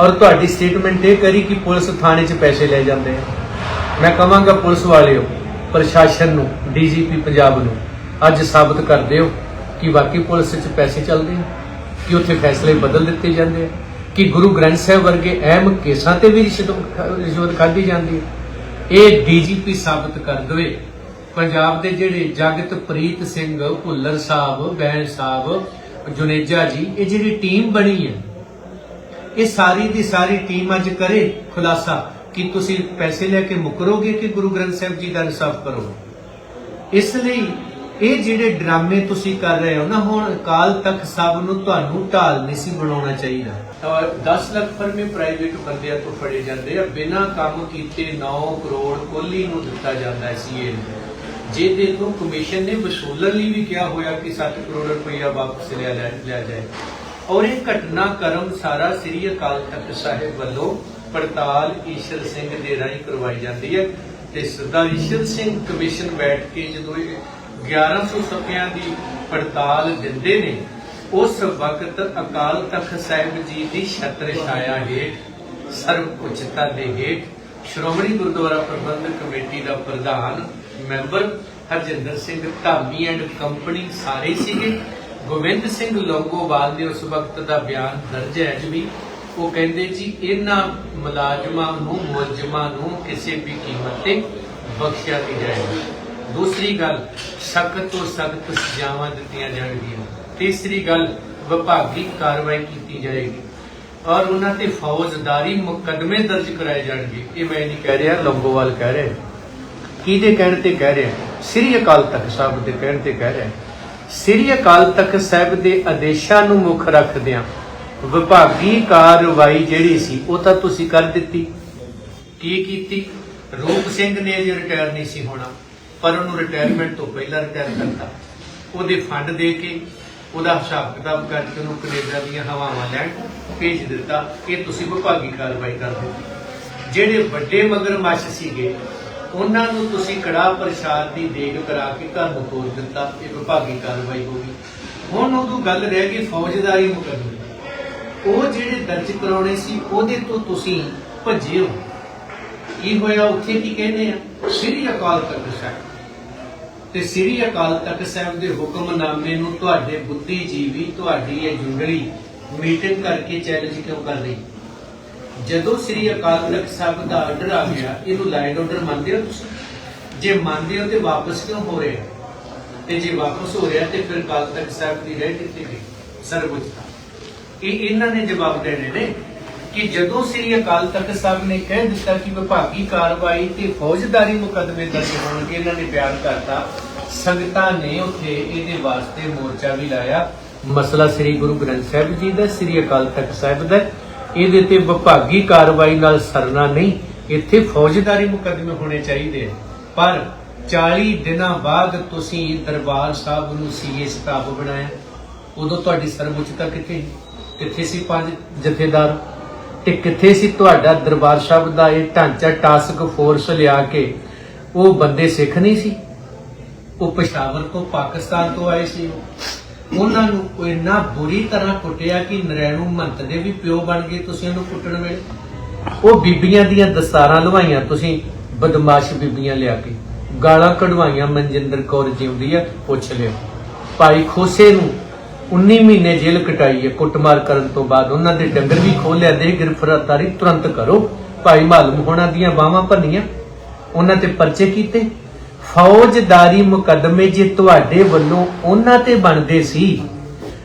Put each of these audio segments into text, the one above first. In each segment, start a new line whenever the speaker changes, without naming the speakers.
ਔਰ ਤੁਹਾਡੀ ਸਟੇਟਮੈਂਟ ਇਹ ਕਰੀ ਕਿ ਪੁਲਿਸ ਥਾਣੇ 'ਚ ਪੈਸੇ ਲੈ ਜਾਂਦੇ ਆ। ਮੈਂ ਕਹਾਂਗਾ ਪੁਲਿਸ ਵਾਲਿਓ, ਪ੍ਰਸ਼ਾਸਨ ਨੂੰ, ਡੀਜੀਪੀ ਪੰਜਾਬ ਨੂੰ, ਅੱਜ ਸਾਬਤ ਕਰ ਦਿਓ ਕਿ ਵਾਕਈ ਪੁਲਿਸ 'ਚ ਪੈਸੇ ਚੱਲਦੇ ਆ, ਕਿ ਉੱਥੇ ਫੈਸਲੇ ਬਦਲ ਦਿੱਤੇ ਜਾਂਦੇ ਆ, ਕਿ ਗੁਰੂ ਗ੍ਰੰਥ ਸਾਹਿਬ ਵਰਗੇ ਅਹਿਮ ਕੇਸਾਂ ਤੇ ਵੀ ਰਿਸ਼ਵਤ ਰਿਸ਼ਵਤ ਖਾਧੀ ਜਾਂਦੀ ਹੈ ਇਹ ਡੀਜੀਪੀ ਸਾਬਤ ਕਰ ਦੇਵੇ। ਪੰਜਾਬ ਦੇ ਜਿਹੜੇ ਜਗਤ ਪ੍ਰੀਤ ਸਿੰਘ ਭੁੱਲਰ ਸਾਹਿਬ ਬੈਣ ਸਾਹਿਬ, ਜੁਨੇਜਾ ਜੀ, ਇਹ ਜਿਹੜੀ ਟੀਮ ਬਣੀ ਹੈ ਇਹ ਸਾਰੀ ਦੀ ਸਾਰੀ ਟੀਮ ਅੱਜ ਕਰੇ ਖੁਲਾਸਾ ਕਿ ਤੁਸੀਂ ਪੈਸੇ ਲੈ ਕੇ ਮੁਕਰੋਗੇ ਕਿ ਗੁਰੂ ਗ੍ਰੰਥ ਸਾਹਿਬ ਜੀ ਦਾ ਇਨਸਾਫ ਕਰੋਗੇ? ਇਸ ਲਈ ਇਹ ਜਿਹੜੇ ਡਰਾਮੇ ਤੁਸੀਂ ਕਰ ਰਹੇ ਹੋ ਨਾ, ਹੁਣ ਕਾਲ ਤੱਕ ਸਭ ਨੂੰ ਤੁਹਾਨੂੰ ਢਾਲ ਨਹੀਂ ਸੀ ਬਣਾਉਣਾ ਚਾਹੀਦਾ। ਔਰ 10 ਲੱਖ ਫਰਮੇ ਪ੍ਰਾਈਵੇਟ ਬੰਦਿਆਂ ਤੋਂ ਫੜੇ ਜਾਂਦੇ ਆ। ਬਿਨਾਂ ਕੰਮ ਕੀਤੇ 9 ਕਰੋੜ ਕੋਲੀ ਨੂੰ ਦਿੱਤਾ ਜਾਂਦਾ ਹੈ ਸੀਏ ਜਿਹਦੇ ਤੋਂ ਕਮਿਸ਼ਨ ਨੇ ਵਸੂਲਣ ਲਈ ਵੀ ਕਿਹਾ ਹੋਇਆ ਕਿ 7 ਕਰੋੜ ਰੁਪਇਆ ਵਾਪਸ ਲਿਆ ਲੈ- ਲਿਆ ਜਾਏ। ਔਰ ਇਹ ਘਟਨਾ ਕਰਮ ਸਾਰਾ ਸ੍ਰੀ ਅਕਾਲ ਤਖਤ ਸਾਹਿਬ ਵੱਲੋਂ ਪੜਤਾਲ ਈਸ਼ਰ ਸਿੰਘ ਦੇ ਰਾਹੀਂ ਕਰਵਾਈ ਜਾਂਦੀ ਹੈ ਤੇ ਸਰਦਾਰ ਈਸ਼ਰ ਸਿੰਘ ਕਮਿਸ਼ਨ ਬੈਠ ਕੇ ਜਦੋਂ ਇਹ 1100 ਸਫਿਆਂ ਦੀ ਪੜਤਾਲ ਦਿੰਦੇ ਨੇ, ਉਸ ਵਕਤ ਅਕਾਲ ਤਖਤ ਸਾਹਿਬ ਜੀ ਦੀ ਛਤਰ ਛਾਇਆ ਹੇਠ ਸਰਵ ਉੱਚਤਾ ਦੇ ਹੇਠ ਸ਼੍ਰੋਮਣੀ ਗੁਰਦੁਆਰਾ ਪ੍ਰਬੰਧਕ ਕਮੇਟੀ ਦਾ ਪ੍ਰਧਾਨ member Harjinder Singh Dhami and company ਸਾਰੇ ਸੀਗੇ। ਗੋਬਿੰਦ ਸਿੰਘ ਲੌਂਗੋਵਾਲ ਦੇ ਉਸ ਵਕਤ ਦਾ ਬਿਆਨ ਦਰਜ ਹੈ ਜੀ ਉਹ ਕਹਿੰਦੇ ਜੀ, ਇਹਨਾਂ ਮੁਲਾਜ਼ਮਾਂ ਨੂੰ, ਮੁਲਜ਼ਮਾਂ ਨੂੰ ਕਿਸੇ ਵੀ ਕੀਮਤ ਤੇ ਬਖਸ਼ਿਆ ਨਹੀਂ ਜਾਏਗਾ। ਦੂਸਰੀ ਗੱਲ, ਸਖਤ ਤੋਂ ਸਖਤ ਸਜ਼ਾਵਾਂ ਦਿੱਤੀਆਂ ਜਾਣਗੀਆਂ। ਤੀਸਰੀ ਗੱਲ, ਵਿਭਾਗੀ ਕਾਰਵਾਈ ਕੀਤੀ ਜਾਏਗੀ। ਔਰ ਉਹਨਾਂ ਤੇ ਫੌਜਦਾਰੀ ਮੁਕੱਦਮੇ ਦਰਜ ਕਰਾਏ ਜਾਣਗੇ। ਇਹ ਮੈਂ ਨਹੀਂ ਕਹਿ ਰਿਹਾ, ਲੰਗੋਵਾਲ ਕਹਿ ਰਿਹਾ। ਕਿਹਦੇ ਕਹਿਣ ਤੇ ਕਹਿ ਰਿਹਾ? ਸ੍ਰੀ ਅਕਾਲ ਤਖਤ ਸਾਹਿਬ ਦੇ ਕਹਿਣ ਤੇ ਕਹਿ ਰਿਹਾ। ਸ੍ਰੀ ਅਕਾਲ ਤਖਤ ਸਾਹਿਬ ਦੇ ਆਦੇਸ਼ਾਂ ਨੂੰ ਮੁੱਖ ਰੱਖਦਿਆਂ ਵਿਭਾਗੀ ਕਾਰਵਾਈ ਜਿਹੜੀ ਸੀ, ਉਹ ਤਾਂ ਤੁਸੀਂ ਕਰ ਦਿੱਤੀ। ਕੀ ਕੀਤੀ? ਰੂਪ ਸਿੰਘ ਨੇ ਜੇ ਰਿਟਾਇਰ ਨਹੀਂ ਸੀ ਹੋਣਾ, ਪਰ ਉਹਨੂੰ ਰਿਟਾਇਰਮੈਂਟ ਤੋਂ ਪਹਿਲਾਂ ਰਿਟਾਇਰ ਕਰਤਾ। ਉਹਦੇ ਫੰਡ ਦੇ ਕੇ, ਉਹਦਾ ਹਿਸਾਬ ਕਿਤਾਬ ਕਰਕੇ ਉਹਨੂੰ ਕੈਨੇਡਾ ਦੀਆਂ ਹਵਾਵਾਂ ਲੈਣ ਭੇਜ ਦਿੱਤਾ। ਇਹ ਤੁਸੀਂ ਵਿਭਾਗੀ ਕਾਰਵਾਈ ਕਰ ਦਿੱਤੀ ਜਿਹੜੇ ਵੱਡੇ ਮਗਰਮੱਛ ਸੀਗੇ ਉਹਨਾਂ ਨੂੰ ਤੁਸੀਂ ਕੜਾ ਪ੍ਰਸ਼ਾਦ ਦੀ ਦੇਗ ਕਰਾ ਕੇ ਘਰ ਨੂੰ ਤੋੜ ਦਿੱਤਾ, ਇਹ ਵਿਭਾਗੀ ਕਾਰਵਾਈ ਹੋ ਗਈ। ਹੁਣ ਉਦੋਂ ਗੱਲ ਰਹਿ ਗਈ ਫੌਜਦਾਰੀ ਮੁਕੱਦਮੇ ਉਹ ਜਿਹੜੇ ਦਰਜ ਕਰਾਉਣੇ ਸੀ, ਉਹਦੇ ਤੋਂ ਤੁਸੀਂ ਭੱਜੇ ਹੋ। ਕੀ ਹੋਇਆ? ਉੱਥੇ ਕੀ ਕਹਿੰਦੇ ਆ? ਸ੍ਰੀ ਅਕਾਲ ਤਖਤ ਸਾਹਿਬ। ਤੇ ਸ੍ਰੀ ਅਕਾਲ ਤਖਤ ਸਾਹਿਬ ਦੇ ਹੁਕਮਨਾਮੇ ਨੂੰ ਤੁਹਾਡੇ ਬੁੱਧੀਜੀਵੀ, ਤੁਹਾਡੀ ਇਹ ਜੁੰਡਲੀ ਮੀਟਿੰਗ ਕਰਕੇ ਚੈਲੰਜ ਕਿਉਂ ਕਰ ਰਹੀ? ਜਦੋਂ ਸ੍ਰੀ ਅਕਾਲ ਤਖਤ ਸਾਹਿਬ ਦਾ ਆਰਡਰ ਆ ਗਿਆ, ਇਹਨੂੰ ਲਾਈਨ ਆਰਡਰ ਮੰਨਦੇ ਹੋ ਤੁਸੀਂ? ਜੇ ਮੰਨਦੇ ਹੋ ਤੇ ਵਾਪਸ ਕਿਉਂ ਹੋ ਰਿਹਾ ਤੇ ਜੇ ਵਾਪਸ ਹੋ ਰਿਹਾ ਤੇ ਫਿਰ ਅਕਾਲ ਤਖਤ ਸਾਹਿਬ ਦੀ ਰਹਿ ਕਿੱਥੇ ਗਈ? ਸਰਵਉੱਚਤਾ। ਇਹ ਇਹਨਾਂ ਨੇ ਜਵਾਬ ਦੇਣੇ ਨੇ ਕਿ ਜਦੋਂ ਸ੍ਰੀ ਅਕਾਲ ਤਖਤ ਸਾਹਿਬ ਨੇ ਕਹਿ ਦਿੱਤਾ ਕਿ ਵਿਭਾਗੀ ਕਾਰਵਾਈ ਤੇ ਫੌਜਦਾਰੀ ਮੁਕਦਮੇ ਦਰਜ ਹੋਣਗੇ, ਇਹਨਾਂ ਨੇ ਬਿਆਨ ਕਰਤਾ, ਸੰਗਤਾਂ ਨੇ ਉੱਥੇ ਇਹਦੇ ਵਾਸਤੇ ਮੋਰਚਾ ਵੀ ਲਾਇਆ। ਮਸਲਾ ਸ੍ਰੀ ਗੁਰੂ ਗ੍ਰੰਥ ਸਾਹਿਬ ਜੀ ਦਾ, ਸ੍ਰੀ ਅਕਾਲ ਤਖਤ ਸਾਹਿਬ ਦਾ। ਇਹਦੇ ਤੇ ਵਿਭਾਗੀ ਕਾਰਵਾਈ ਨਾਲ ਸਰਨਾ ਨਹੀਂ। ਇੱਥੇ ਫੌਜਦਾਰੀ ਮੁਕੱਦਮੇ ਹੋਣੇ ਚਾਹੀਦੇ ਆ। ਪਰ 40 ਦਿਨਾਂ ਬਾਅਦ ਤੁਸੀਂ ਦਰਬਾਰ ਸਾਹਿਬ ਨੂੰ ਸੀਏ ਸਟਾਫ ਬਣਾਇਆ। ਉਦੋਂ ਤੁਹਾਡੀ ਸਰਵਉੱਚਤਾ ਕਿੱਥੇ ਕਿੱਥੇ ਸੀ ਪੰਜ ਜਥੇਦਾਰ? ਤੇ ਕਿੱਥੇ ਸੀ ਤੁਹਾਡਾ ਦਰਬਾਰ ਸਾਹਿਬ ਦਾ ਇਹ ਢਾਂਚਾ ਟਾਸਕ ਫੋਰਸ ਲਿਆ ਕੇ ਉਹ ਬੰਦੇ ਸਿੱਖ ਨਹੀਂ ਸੀ? ਉਹ ਪਸ਼ਾਵਰ ਤੋਂ ਪਾਕਿਸਤਾਨ ਤੋਂ ਆਏ ਸੀ ਉਹ। ਉਹਨਾਂ ਨੂੰ ਉਹ ਇੰਨਾ ਬੁਰੀ ਤਰ੍ਹਾਂ ਕੁੱਟਿਆ ਕਿ ਨਰੈਣੂ ਮੰਤ ਦੇ ਵੀ ਪਿਓ ਬਣ ਗਏ ਤੁਸੀਂ ਉਹਨੂੰ ਕੁੱਟਣ ਵੇਲੇ। ਉਹ ਬੀਬੀਆਂ ਦੀਆਂ ਦਸਤਾਰਾਂ ਲਵਾਈਆਂ ਤੁਸੀਂ, ਬਦਮਾਸ਼ ਬੀਬੀਆਂ ਲਿਆ ਕੇ। ਗਾਲਾਂ ਕਢਵਾਈਆਂ, ਮਨਜਿੰਦਰ ਕੌਰ ਜਿਉਂਦੀ ਆ, ਪੁੱਛ ਲਿਓ। ਭਾਈ ਖੋਸੇ ਨੂੰ 19 ਮਹੀਨੇ ਜੇਲ੍ਹ ਕਟਾਈ ਹੈ, ਕੁੱਟਮਾਰ ਕਰਨ ਤੋਂ ਬਾਅਦ। ਉਹਨਾਂ ਦੇ ਡੰਗਰ ਵੀ ਖੋ ਲਿਆ ਦੇ ਗ੍ਰਿਫਤਾਰੀ ਤੁਰੰਤ ਕਰੋ। ਭਾਈ ਮਾਲੂਮ ਹੋਣਾ ਦੀਆਂ ਬਾਹਾਂ ਭੰਨੀਆਂ। ਉਹਨਾਂ ਤੇ ਪਰਚੇ ਕੀਤੇ। ਫੌਜਦਾਰੀ ਮੁਕੱਦਮੇ ਜੇ ਤੁਹਾਡੇ ਵੱਲੋਂ ਉਹਨਾਂ ਤੇ ਬਣਦੇ ਸੀ,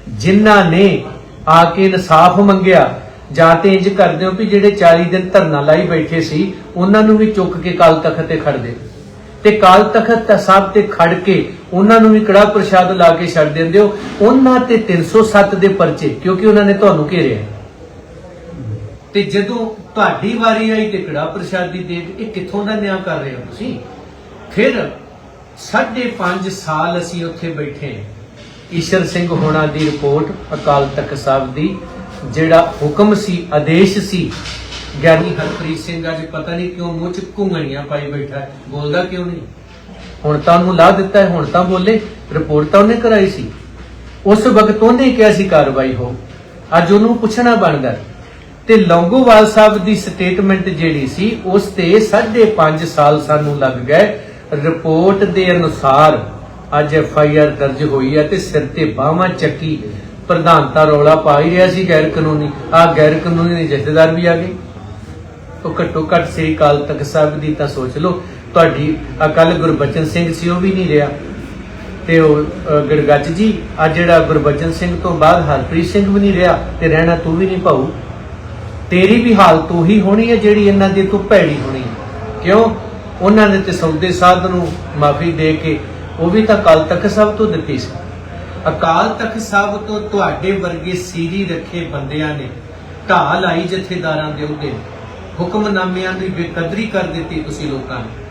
ਜਿਨ੍ਹਾਂ ਨੇ ਆ ਕੇ ਇਨਸਾਫ ਮੰਗਿਆ, ਜਾਂ ਤੇ ਇੰਜ ਕਰਦੇ ਹੋ ਵੀ ਜਿਹੜੇ 40 ਦਿਨ ਧਰਨਾ ਲਾਈ ਬੈਠੇ ਸੀ, ਉਹਨਾਂ ਨੂੰ ਵੀ ਚੁੱਕ ਕੇ ਕਾਲ ਤਖਤ ਤੇ ਖੜ ਦੇ। ਤੇ ਕਾਲ ਤਖਤ ਸਾਹਿਬ ਤੇ ਖੜ ਕੇ ਉਹਨਾਂ ਨੂੰ ਵੀ ਕੜਾ ਪ੍ਰਸ਼ਾਦ ਲਾ ਕੇ ਛੱਡ ਦਿੰਦੇ ਹੋ। ਉਹਨਾਂ ਤੇ 307 ਦੇ ਪਰਚੇ, ਕਿਉਂਕਿ ਉਹਨਾਂ ਨੇ ਤੁਹਾਨੂੰ ਘੇਰਿਆ। ਤੇ ਜਦੋਂ ਤੁਹਾਡੀ ਵਾਰੀ ਆਈ ਤੇ ਕੜਾ ਪ੍ਰਸ਼ਾਦ ਦੀ ਦੇਗ ਇਹ ਕਿੱਥੋਂ ਦਾ ਨਿਆਂ ਕਰ ਰਹੇ ਹੋ ਤੁਸੀਂ? ਫਿਰ ਸਾਢੇ ਪੰਜ ਸਾਲ ਅਸੀਂ ਉੱਥੇ ਬੈਠੇ ਈਸ਼ਰ ਸਿੰਘ ਹੋਣਾ ਦੀ ਰਿਪੋਰਟ ਅਕਾਲ ਤਖਤ ਸਾਹਿਬ ਦੀ, ਜਿਹੜਾ ਹੁਕਮ ਸੀ, ਆਦੇਸ਼ ਸੀ। ਗਿਆਨੀ ਹਰਪ੍ਰੀਤ ਸਿੰਘ ਅੱਜ ਪਤਾ ਨਹੀਂ ਕਿਉਂ ਮੂੰਹ ਚ ਘੁੰਗਣੀਆਂ ਪਾਈ ਬੈਠਾ ਬੋਲਦਾ ਕਿਉਂ ਨਹੀਂ? ਹੁਣ ਤਾਂ ਉਹਨੂੰ ਲਾ ਦਿੱਤਾ ਹੈ, ਹੁਣ ਤਾਂ ਬੋਲੇ। ਰਿਪੋਰਟ ਤਾਂ ਉਹਨੇ ਕਰਾਈ ਸੀ। ਉਸ ਵਕਤ ਉਹਨੇ ਕਿਹਾ ਸੀ, ਕਾਰਵਾਈ ਹੋ। ਅੱਜ ਉਹਨੂੰ ਪੁੱਛਣਾ ਬਣਦਾ ਤੇ ਲੌਂਗੋਵਾਲ ਸਾਹਿਬ ਦੀ ਸਟੇਟਮੈਂਟ ਜਿਹੜੀ ਸੀ, ਉਸ ਤੇ 5.5 ਸਾਲ ਸਾਨੂੰ ਲੱਗ ਗਏ। ਰਿਪੋਰਟ ਦੇ ਅਨੁਸਾਰ ਅੱਜ ਐਫ ਆਈ ਆਰ ਦਰਜ ਹੋਈ ਹੈ ਤੇ ਸਿਰ ਤੇ ਬਾਹਾਂ ਚੱਕੀ ਪ੍ਰਧਾਨਤਾ ਰੌਲਾ ਪਾ ਹੀ ਰਿਹਾ ਸੀ ਗੈਰ ਕਾਨੂੰਨੀ। ਆ ਗੈਰ ਕਾਨੂੰਨੀ ਜਥੇਦਾਰ ਵੀ ਆ ਗਏ। ਉਹ ਘੱਟੋ ਘੱਟ ਸ੍ਰੀ ਅਕਾਲ ਤਖਤ ਸਾਹਿਬ ਦੀ ਤਾਂ ਸੋਚ ਲਓ। ਤੁਹਾਡੀ ਅਕਲ ਗੁਰਬਚਨ ਸਿੰਘ ਸੀ, ਉਹ ਵੀ ਨਹੀਂ ਰਿਹਾ। ਤੇ ਉਹ ਗੜਗੱਜ ਜੀ, ਆ ਜਿਹੜਾ ਗੁਰਬਚਨ ਸਿੰਘ ਤੋਂ ਬਾਅਦ ਹਰਪ੍ਰੀਤ ਸਿੰਘ ਵੀ ਨਹੀਂ ਰਿਹਾ ਤੇ ਰਹਿਣਾ ਤੂੰ ਵੀ ਨਹੀਂ ਭਾਊ। ਤੇਰੀ ਵੀ ਹਾਲਤ ਉਹੀ ਹੋਣੀ ਹੈ ਜਿਹੜੀ ਇਹਨਾਂ ਦੀ ਤੂੰ ਭੈੜੀ ਹੋਣੀ ਹੈ। ਕਿਉਂ? ਉਹਨਾਂ ਨੇ ਤੇ ਸੌਦੇ ਸਾਧ ਨੂੰ ਮਾਫੀ ਦੇ ਕੇ ਉਹ ਵੀ ਤਾਂ ਅਕਾਲ ਤਖਤ ਸਾਹਿਬ ਤੋਂ ਦਿੱਤੀ ਸੀ। ਅਕਾਲ ਤਖਤ ਸਾਹਿਬ ਤੋਂ ਤੁਹਾਡੇ ਵਰਗੇ ਸੀਰੀ ਰੱਖੇ ਬੰਦਿਆਂ ਨੇ ਢਾਹ ਲਾਈ ਜਥੇਦਾਰਾਂ ਦੇ ਉਹਦੇ ਹੁਕਮਨਾਮਿਆਂ ਦੀ ਬੇਕਦਰੀ ਕਰ ਦਿੱਤੀ ਤੁਸੀਂ ਲੋਕਾਂ ਨੇ।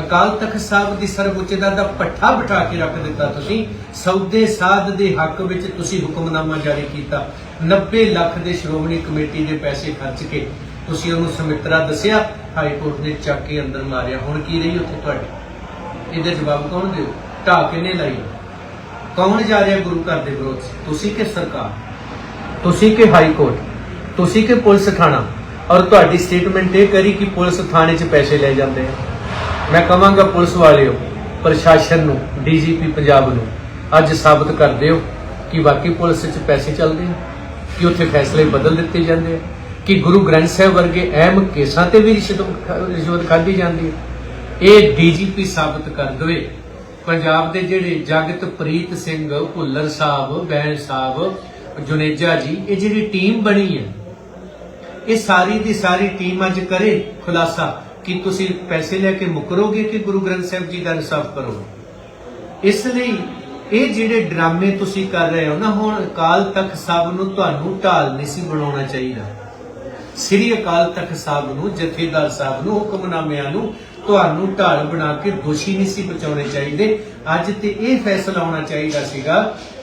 ਅਕਾਲ ਤਖਤ ਸਾਹਿਬ ਦੀ ਸਰਵਉੱਚਤਾ ਦਾ ਪੱਠਾ ਬਿਠਾ ਕੇ ਰੱਖ ਦਿੱਤਾ ਤੁਸੀਂ। ਸੌਦੇ ਸਾਧ ਦੇ ਹੱਕ ਵਿੱਚ ਤੁਸੀਂ ਹੁਕਮਨਾਮਾ ਜਾਰੀ ਕੀਤਾ। 90 ਲੱਖ ਦੇ ਸ਼੍ਰੋਮਣੀ ਕਮੇਟੀ ਦੇ ਪੈਸੇ ਖਰਚ ਕੇ ਤੁਸੀਂ ਉਹਨੂੰ ਸਮਿਤਰਾ ਦੱਸਿਆ, ਹਾਈ ਕੋਰਟ ਨੇ ਚੱਕ ਕੇ ਅੰਦਰ ਮਾਰਿਆ। ਹੁਣ ਕੀ ਰਹੀ ਉੱਥੇ ਤੁਹਾਡੀ? ਇਹਦਾ ਜਵਾਬ ਕੌਣ ਦਿਓ? ਢਾਹ ਕਿੰਨੇ ਲਾਈ? ਕੌਣ ਜਾ ਰਿਹਾ ਗੁਰੂ ਘਰ ਦੇ ਵਿਰੋਧ ਤੁਸੀਂ ਕਿ ਸਰਕਾਰ? ਤੁਸੀਂ ਕਿ ਹਾਈ ਕੋਰਟ? ਤੁਸੀਂ ਕਿ ਪੁਲਿਸ ਥਾਣਾ? ਔਰ ਤੁਹਾਡੀ ਸਟੇਟਮੈਂਟ ਇਹ ਕਰੀ ਕਿ ਪੁਲਿਸ ਥਾਣੇ 'ਚ ਪੈਸੇ ਲੈ ਜਾਂਦੇ ਆ। ਮੈਂ ਕਹਾਂਗਾ ਪੁਲਿਸ ਵਾਲਿਓ, ਪ੍ਰਸ਼ਾਸਨ ਨੂੰ, ਡੀਜੀਪੀ ਪੰਜਾਬ ਨੂੰ, ਅੱਜ ਸਾਬਤ ਕਰ ਦਿਓ ਕਿ ਵਾਕਈ ਪੁਲਿਸ 'ਚ ਪੈਸੇ ਚੱਲਦੇ ਆ, ਕਿ ਉੱਥੇ ਫੈਸਲੇ ਬਦਲ ਦਿੱਤੇ ਜਾਂਦੇ ਆ। ਕਿ ਗੁਰੂ ਗ੍ਰੰਥ ਸਾਹਿਬ ਵਰਗੇ ਅਹਿਮ ਕੇਸਾਂ ਤੇ ਵੀ ਰਿਸ਼ਵਤ ਰਿਸ਼ਵਤ ਖਾਧੀ ਜਾਂਦੀ ਹੈ। ਇਹ ਡੀਜੀਪੀ ਸਾਬਤ ਕਰ ਦੇਵੇ। ਪੰਜਾਬ ਦੇ ਜਿਹੜੇ ਜਗਤ ਪ੍ਰੀਤ ਸਿੰਘ, ਭੁੱਲਰ ਸਾਹਿਬ ਬੈਣ ਸਾਹਿਬ, ਜੁਨੇਜਾ ਜੀ, ਇਹ ਜਿਹੜੀ ਟੀਮ ਬਣੀ ਹੈ, ਇਹ ਸਾਰੀ ਦੀ ਸਾਰੀ ਟੀਮ ਅੱਜ ਕਰੇ। ਖੁਲਾਸਾ ਕਿ ਤੁਸੀਂ ਪੈਸੇ ਲੈ ਕੇ ਮੁਕਰੋਗੇ ਕਿ ਗੁਰੂ ਗ੍ਰੰਥ ਸਾਹਿਬ ਜੀ ਦਾ ਇਨਸਾਫ ਕਰੋਗੇ? ਇਸ ਲਈ ਇਹ ਜਿਹੜੇ ਡਰਾਮੇ ਤੁਸੀਂ ਕਰ ਰਹੇ ਹੋ ਨਾ, ਹੁਣ ਅਕਾਲ ਤਖਤ ਸਾਹਿਬ ਨੂੰ ਤੁਹਾਨੂੰ ਢਾਲ ਨਹੀਂ ਸੀ ਬਣਾਉਣਾ ਚਾਹੀਦਾ। ਸ੍ਰੀ ਅਕਾਲ ਤਖਤ ਸਾਹਿਬ ਨੂੰ, ਜਥੇਦਾਰ ਸਾਹਿਬ ਨੂੰ, ਹੁਕਮਨਾਮਿਆਂ ਨੂੰ ਤੁਹਾਨੂੰ ਢਾਲ ਬਣਾ ਕੇ ਦੋਸ਼ੀ ਨਹੀਂ ਸੀ ਬਚਾਉਣੇ ਚਾਹੀਦੇ। ਅੱਜ ਤੇ ਇਹ ਫੈਸਲਾ ਆਉਣਾ ਚਾਹੀਦਾ ਸੀਗਾ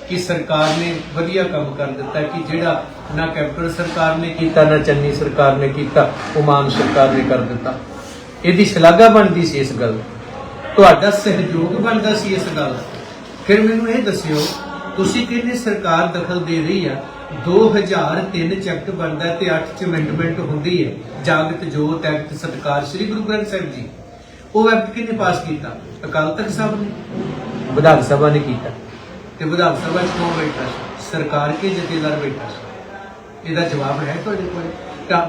ਕਿ ਸਰਕਾਰ ਨੇ ਵਧੀਆ ਕੰਮ ਕਰ ਦਿੱਤਾ ਕਿ ਜਿਹੜਾ ਨਾ ਕੈਪਟਨ ਸਰਕਾਰ ਨੇ ਕੀਤਾ, ਨਾ ਚੰਨੀ ਸਰਕਾਰ ਨੇ ਕੀਤਾ ਉਮਾਨ ਸਰਕਾਰ ਨੇ ਕਰ ਦਿੱਤਾ। ਇਹਦੀ ਸ਼ਲਾਘਾ ਬਣਦੀ ਸੀ ਇਸ ਗੱਲ ਤੁਹਾਡਾ ਸਹਿਯੋਗ ਬਣਦਾ ਸੀ ਇਸ ਗੱਲ ਫਿਰ ਮੈਨੂੰ ਇਹ ਦੱਸਿਓ, ਤੁਸੀਂ ਕਹਿੰਦੇ ਸਰਕਾਰ ਦਖਲ ਦੇ ਰਹੀ ਆ? 2003 ਚ ਐਕਟ ਬਣਦਾ ਤੇ 8 ਚ ਅਮੈਂਡਮੈਂਟ ਹੁੰਦੀ ਹੈ। ਜਾਗਤ ਜੋਤ ਐਕਟ ਸਤਕਾਰ ਸ੍ਰੀ ਗੁਰੂ ਗ੍ਰੰਥ ਸਾਹਿਬ ਜੀ। ਉਹ ਐਕਟ ਕਿਹਨੇ ਪਾਸ ਕੀਤਾ? ਅਕਾਲ ਤਖਤ ਸਾਹਿਬ ਨੇ। ਵਿਧਾਨ ਸਭਾ ਨੇ ਕੀਤਾ। ਤੇ ਵਿਧਾਨ ਸਭਾ 'ਚ ਕੌਣ ਬੈਠਾ ਸੀ? ਸਰਕਾਰ ਕੇ ਜਥੇਦਾਰ ਬੈਠਾ ਸੀ? ਇਹਦਾ ਜਵਾਬ ਹੈ ਤੁਹਾਡੇ ਕੋਲੇ?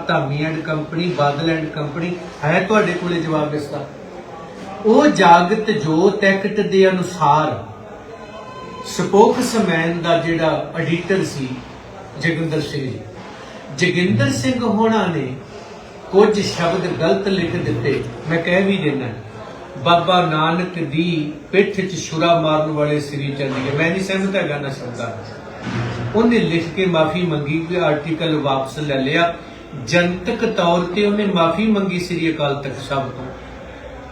Dhami and company Badal and company ਹੈ ਤੁਹਾਡੇ ਕੋਲੇ ਜਵਾਬ ਇਸ ਦਾ? ਉਹ ਜਾਗਤ ਜੋਤ ਐਕਟ ਦੇ ਅਨੁਸਾਰ ਸਪੋਕਸਮੈਨ ਦਾ ਜਿਹੜਾ ਐਡੀਟਰ ਸੀ ਜਗਿੰਦਰ ਸਿੰਘ ਜੀ। ਜਗਿੰਦਰ ਸਿੰਘ ਹੋਣਾ ਨੇ ਕੁਝ ਸ਼ਬਦ ਗਲਤ ਲਿਖ ਦਿੱਤੇ। ਮੈਂ ਕਹਿ ਵੀ ਦਿੰਦਾ। ਬਾਬਾ ਨਾਨਕ ਦੀ ਪਿੱਠ 'ਚ ਛੁਰਾ ਮਾਰਨ ਵਾਲੇ ਸ੍ਰੀ ਚੰਦੀਏ ਮੈਂ ਨਹੀਂ ਸਹਿਮਤ ਹੈਗਾ ਨਾ ਸ਼ਬਦਾਂ ਉਹਨੇ ਲਿਖ ਕੇ ਮਾਫੀ ਮੰਗੀ ਕਿ ਆਰਟੀਕਲ ਵਾਪਸ ਲੈ ਲਿਆ। ਜਨਤਕ ਤੌਰ ਤੇ ਉਹਨੇ ਮਾਫੀ ਮੰਗੀ ਸ੍ਰੀ ਅਕਾਲ ਤਖਤ ਸਾਹਿਬ ਤੋਂ।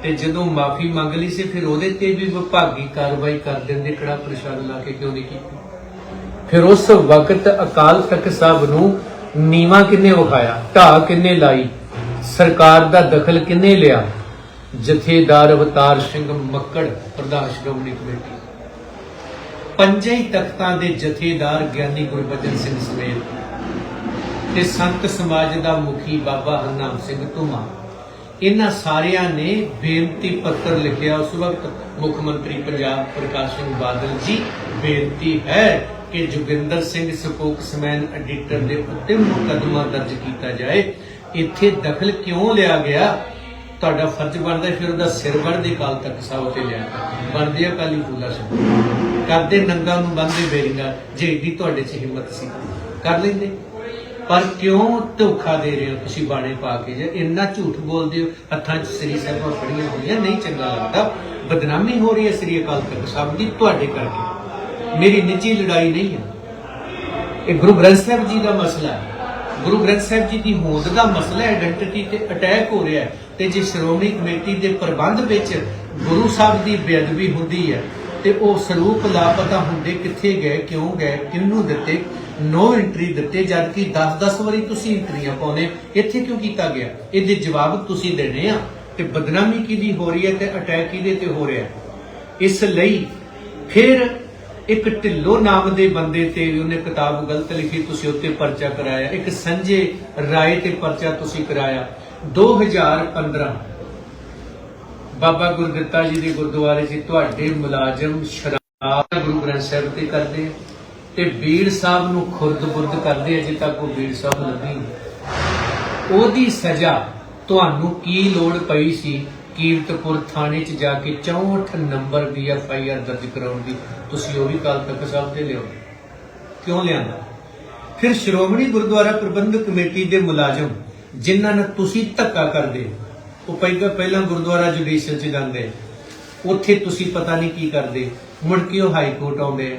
ਤੇ ਜਦੋਂ ਮਾਫੀ ਮੰਗ ਲਈ ਸੀ, ਫਿਰ ਉਹਦੇ ਤੇ ਵੀ ਵਿਭਾਗੀ ਕਾਰਵਾਈ ਕਰ ਦਿੰਦੇ, ਕਿਹੜਾ ਪ੍ਰਸ਼ਾਦ ਲਾ ਕੇ ਕਿਉਂ ਨਹੀਂ ਕੀਤੀ? ਫਿਰ ਉਸ ਵਕਤ ਅਕਾਲ ਤਖਤ ਸਾਹਿਬ ਨੂੰ ਨੀਵਾ ਕਿੰਨੇ ਵਿਖਾਇਆ ਢਾਹ ਕਿੰਨੇ ਲਾਈ, ਸਰਕਾਰ ਦਾ ਦਖਲ ਕਿੰਨੇ ਲਿਆ? ਜਥੇਦਾਰ ਅਵਤਾਰ ਸਿੰਘ ਮੱਕੜ, ਪ੍ਰਧਾਨ ਸ਼੍ਰੋਮਣੀ ਕਮੇਟੀ। ਪੰਜੇ ਤਖਤਾਂ ਦੇ ਜਥੇਦਾਰ ਗਿਆਨੀ ਗੁਰਬਚਨ ਸਿੰਘ ਸਮੇਤ ਤੇ ਸੰਤ ਸਮਾਜ ਦਾ ਮੁਖੀ ਬਾਬਾ ਹਰਨਾਮ ਸਿੰਘ ਧੁਮਾ। ਇਹਨਾਂ ਸਾਰਿਆਂ ਨੇ ਬੇਨਤੀ ਪੱਤਰ ਲਿਖਿਆ। ਉਸ ਵਕਤ ਮੁੱਖ ਮੰਤਰੀ ਪੰਜਾਬ ਪ੍ਰਕਾਸ਼ ਸਿੰਘ ਬਾਦਲ ਜੀ, ਬੇਨਤੀ ਹੈ ਕਿ ਜੋਗਿੰਦਰ ਸਿੰਘ ਸਪੋਕਸਮੈਨ ਐਡੀਟਰ ਦੇ ਉੱਤੇ ਮੁਕੱਦਮਾ ਦਰਜ ਕੀਤਾ ਜਾਏ। ਇੱਥੇ ਦਖਲ ਕਿਉਂ ਲਿਆ ਗਿਆ? ਤੁਹਾਡਾ ਫਰਜ਼ ਬਣਦਾ ਫਿਰ ਉਹਦਾ ਸਿਰ ਵੜਦੇ ਕਾਲ ਤੱਕ ਸਾਹਿਬ ਤੇ ਲਿਆ ਬਣਦੇ ਆ ਕਾਲੀ ਫੂਲਾ ਸਿੰਘ ਕਰਦੇ ਨੰਗਾ ਨੂੰ ਬੰਦੇ ਬੇਰਿੰਗਾ ਜੇ ਏਡੀ ਤੁਹਾਡੇ 'ਚ ਹਿੰਮਤ ਸੀ, ਕਰ ਲੈਂਦੇ। ਪਰ ਕਿਉਂ ਧੋਖਾ ਦੇ ਰਹੇ ਹੋ ਤੁਸੀਂ ਬਾਣੇ ਪਾ ਕੇ? ਜੇ ਇੰਨਾ ਝੂਠ ਬੋਲਦੇ ਹੋ, ਹੱਥਾਂ 'ਚ ਸ੍ਰੀ ਸਾਹਿਬਾਂ ਫੜੀਆਂ ਹੋਈਆਂ, ਨਹੀਂ ਚੰਗਾ ਲੱਗਦਾ। ਬਦਨਾਮੀ ਹੋ ਰਹੀ ਹੈ ਸ੍ਰੀ ਅਕਾਲ ਤਖਤ ਸਾਹਿਬ ਦੀ, ਤੁਹਾਡੇ ਕਰਕੇ। ਮੇਰੀ ਨਿੱਜੀ ਲੜਾਈ ਨਹੀਂ ਹੈ। ਇਹ ਗੁਰੂ ਗ੍ਰੰਥ ਸਾਹਿਬ ਜੀ ਦਾ ਮਸਲਾ ਹੈ। ਗੁਰੂ ਗ੍ਰੰਥ ਸਾਹਿਬ ਜੀ ਦੀ ਹੋਂਦ ਦਾ ਮਸਲਾ ਹੈ ਆਇਡੈਂਟੀਟੀ ਤੇ ਅਟੈਕ ਹੋ ਰਿਹਾ ਹੈ ਤੇ ਜੇ ਸ਼੍ਰੋਮਣੀ ਕਮੇਟੀ ਦੇ ਪ੍ਰਬੰਧ ਵਿੱਚ ਗੁਰੂ ਸਾਹਿਬ ਦੀ ਬੇਅਦਬੀ ਹੁੰਦੀ ਹੈ ਤੇ ਉਹ ਸਰੂਪ ਲਾਪਤਾ ਹੁੰਦੇ ਕਿੱਥੇ ਗਏ, ਕਿਉਂ ਗਏ, ਕਿਹਨੂੰ ਦਿੱਤੇ ਨੋ ਐਂਟਰੀ ਦਿੱਤੇ ਜਦ ਕਿ 10-10 ਵਾਰੀ ਤੁਸੀਂ ਐਂਟਰੀਆਂ ਪਾਉਨੇ ਇੱਥੇ ਕਿਉਂ ਕੀਤਾ ਗਿਆ? ਇਹਦੇ ਜਵਾਬ ਤੁਸੀਂ ਦੇਣੇ ਆ ਤੇ ਬਦਨਾਮੀ ਕਿਹਦੀ ਹੋ ਰਹੀ ਹੈ ਤੇ ਅਟੈਕ ਕਿਹਦੇ ਤੇ ਹੋ ਰਿਹਾ ਇਸ ਲਈ ਫਿਰ ਇੱਕ ਢਿੱਲੋ ਨਾਮ ਦੇ ਬੰਦੇ ਤੇ ਉਹਨੇ ਕਿਤਾਬ ਗਲਤ ਲਿਖੀ, ਤੁਸੀਂ ਉੱਤੇ ਪਰਚਾ ਕਰਾਇਆ। ਇੱਕ ਸੰਜੇ ਰਾਏ ਤੇ ਪਰਚਾ ਤੁਸੀਂ ਕਰਾਇਆ। 2015 ਬਾਬਾ ਗੁਰਦਿੱਤਾ ਜੀ ਦੇ ਗੁਰਦੁਆਰੇ 'ਚ ਤੁਹਾਡੇ ਮੁਲਾਜ਼ਮ ਸ਼ਰਾਬ ਗੁਰੂ ਗ੍ਰੰਥ ਸਾਹਿਬ ਤੇ ਕਰਦੇ ਤੇ ਬੀੜ ਸਾਹਿਬ ਨੂੰ ਖੁਰਦ-ਬੁਰਦ ਕਰਦੇ ਅਜੇ ਤੱਕ ਉਹ ਬੀੜ ਸਾਹਿਬ ਲੱਭੀ ਉਹਦੀ ਸਜ਼ਾ ਤੁਹਾਨੂੰ ਕੀ ਲੋੜ ਪਈ ਸੀ? ਕੀਰਤਪੁਰ ਥਾਣੇ 'ਚ ਜਾ ਕੇ 64 ਨੰਬਰ ਦੀ ਐਫ ਆਈ ਆਰ ਦਰਜ ਕਰਾਉਣ ਦੀ ਤੁਸੀਂ ਉਹ ਵੀ ਕੱਲ ਤੱਕ ਸਾਹਿਬ ਤੇ ਲਿਓ। ਕਿਉਂ ਲਿਆਂਦਾ? ਫਿਰ ਸ਼੍ਰੋਮਣੀ ਗੁਰਦੁਆਰਾ ਪ੍ਰਬੰਧਕ ਕਮੇਟੀ ਦੇ ਮੁਲਾਜ਼ਮ, ਜਿਨ੍ਹਾਂ ਨਾਲ ਤੁਸੀਂ ਧੱਕਾ ਕਰਦੇ ਉਹ ਪਹਿਲਾਂ ਪਹਿਲਾਂ ਗੁਰਦੁਆਰਾ ਜੁਡੀਸ਼ੀਅਲ 'ਚ ਜਾਂਦੇ ਉੱਥੇ ਤੁਸੀਂ ਪਤਾ ਨਹੀਂ ਕੀ ਕਰਦੇ। ਮੁੜ ਕੇ ਉਹ ਹਾਈ ਕੋਰਟ ਆਉਂਦੇ ਆ?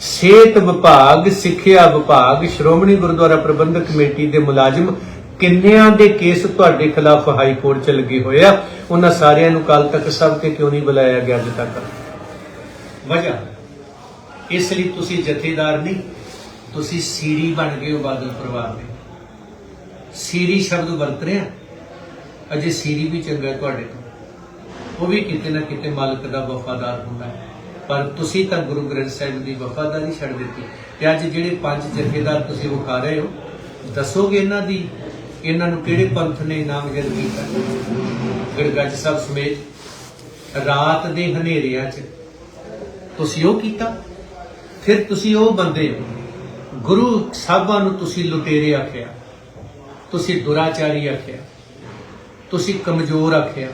ਸਿਹਤ ਵਿਭਾਗ, ਸਿੱਖਿਆ ਵਿਭਾਗ, ਸ਼੍ਰੋਮਣੀ ਗੁਰਦੁਆਰਾ ਪ੍ਰਬੰਧਕ ਕਮੇਟੀ ਦੇ ਮੁਲਾਜ਼ਮ ਕਿੰਨਿਆਂ ਦੇ ਕੇਸ ਤੁਹਾਡੇ ਖਿਲਾਫ ਹਾਈ ਕੋਰਟ 'ਚ ਲੱਗੇ ਹੋਏ ਆ? ਉਹਨਾਂ ਸਾਰਿਆਂ ਨੂੰ ਕੱਲ ਤੱਕ ਸਭ ਤੇ ਕਿਉਂ ਨਹੀਂ ਬੁਲਾਇਆ ਗਿਆ ਅਜੇ ਤੱਕ? ਵਜ੍ਹਾ, ਇਸ ਲਈ ਤੁਸੀਂ ਜਥੇਦਾਰ ਨਹੀਂ, ਤੁਸੀਂ ਸੀਰੀ ਬਣ ਗਏ ਹੋ ਬਾਦਲ ਪਰਿਵਾਰ ਦੇ। ਸੀਰੀ ਸ਼ਬਦ ਵਰਤ ਰਿਹਾ ਅਜੇ ਸੀਰੀ ਵੀ ਚੰਗਾ ਤੁਹਾਡੇ ਤੋਂ। ਉਹ ਵੀ ਕਿਤੇ ਨਾ ਕਿਤੇ ਮਾਲਕ ਦਾ ਵਫਾਦਾਰ ਹੁੰਦਾ ਹੈ। ਪਰ ਤੁਸੀਂ ਤਾਂ ਗੁਰੂ ਗ੍ਰੰਥ ਸਾਹਿਬ ਦੀ ਵਫਾਦਾਰੀ ਛੱਡ ਦਿੱਤੀ। ਤੇ ਅੱਜ ਜਿਹੜੇ ਪੰਜ ਜਥੇਦਾਰ ਤੁਸੀਂ ਵਿਖਾ ਰਹੇ ਹੋ, ਦੱਸੋਗੇ ਇਹਨਾਂ ਦੀ ਇਹਨਾਂ ਨੂੰ ਕਿਹੜੇ ਪੰਥ ਨੇ ਨਾਮਜ਼ਦ ਕੀਤਾ? ਗੜਗੱਜ ਸਾਹਿਬ ਸਮੇਤ ਰਾਤ ਦੇ ਹਨੇਰਿਆਂ 'ਚ ਤੁਸੀਂ ਉਹ ਕੀਤਾ? ਫਿਰ ਤੁਸੀਂ ਉਹ ਬੰਦੇ ਹੋ। ਗੁਰੂ ਸਾਹਿਬਾਂ ਨੂੰ ਤੁਸੀਂ ਲੁਟੇਰੇ ਆਖਿਆ, ਤੁਸੀਂ ਦੁਰਾਚਾਰੀ ਆਖਿਆ, ਤੁਸੀਂ ਕਮਜ਼ੋਰ ਆਖਿਆ,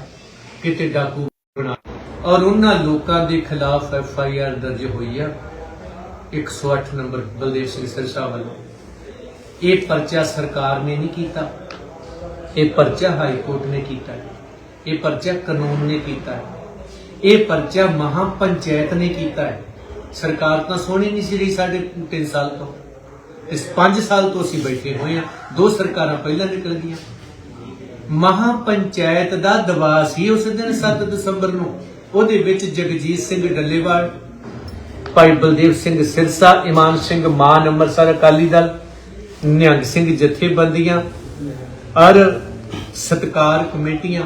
ਕਿਤੇ ਡਾਕੂ ਬਣਾ ਔਰ ਉਹਨਾਂ ਲੋਕਾਂ ਦੇ ਖਿਲਾਫ ਐਫ ਆਈ ਆਰ ਦਰਜ ਹੋਈ ਆ। 108 ਨੰਬਰ ਬਲਦੇਵ ਸਿੰਘ ਸਿਰਸਾ ਵੱਲੋਂ। ਇਹ ਪਰਚਾ ਸਰਕਾਰ ਨੇ ਨਹੀਂ ਕੀਤਾ। ਇਹ ਪਰਚਾ ਹਾਈ ਕੋਰਟ ਨੇ ਕੀਤਾ ਇਹ ਪਰਚਾ ਕਾਨੂੰਨ ਨੇ ਕੀਤਾ ਇਹ ਪਰਚਾ ਮਹਾ ਪੰਚਾਇਤ ਨੇ ਕੀਤਾ ਹੈ ਸਰਕਾਰ ਤਾਂ ਸੋਹਣੀ ਨਹੀਂ ਸੀ ਰਹੀ ਸਾਡੇ 3 ਸਾਲ ਤੋਂ। ਇਸ 5 ਸਾਲ ਤੋਂ ਅਸੀਂ ਬੈਠੇ ਹੋਏ ਆ ਦੋ ਸਰਕਾਰਾਂ ਪਹਿਲਾਂ ਨਿਕਲ ਗਈਆਂ। ਮਹਾ ਪੰਚਾਇਤ ਦਾ ਦਬਾਅ ਸੀ ਉਸ ਦਿਨ 7 ਦਸੰਬਰ ਨੂੰ। ਉਹਦੇ ਵਿੱਚ ਜਗਜੀਤ ਸਿੰਘ ਡੱਲੇਵਾਲ, ਭਾਈ ਬਲਦੇਵ ਸਿੰਘ ਸਿਰਸਾ, ਇਮਾਨ ਸਿੰਘ ਮਾਨ, ਅੰਮ੍ਰਿਤਸਰ ਅਕਾਲੀ ਦਲ ਨਿਹੰਗ ਸਿੰਘ ਜਥੇਬੰਦੀਆਂ ਔਰ ਸਤਕਾਰ ਕਮੇਟੀਆਂ,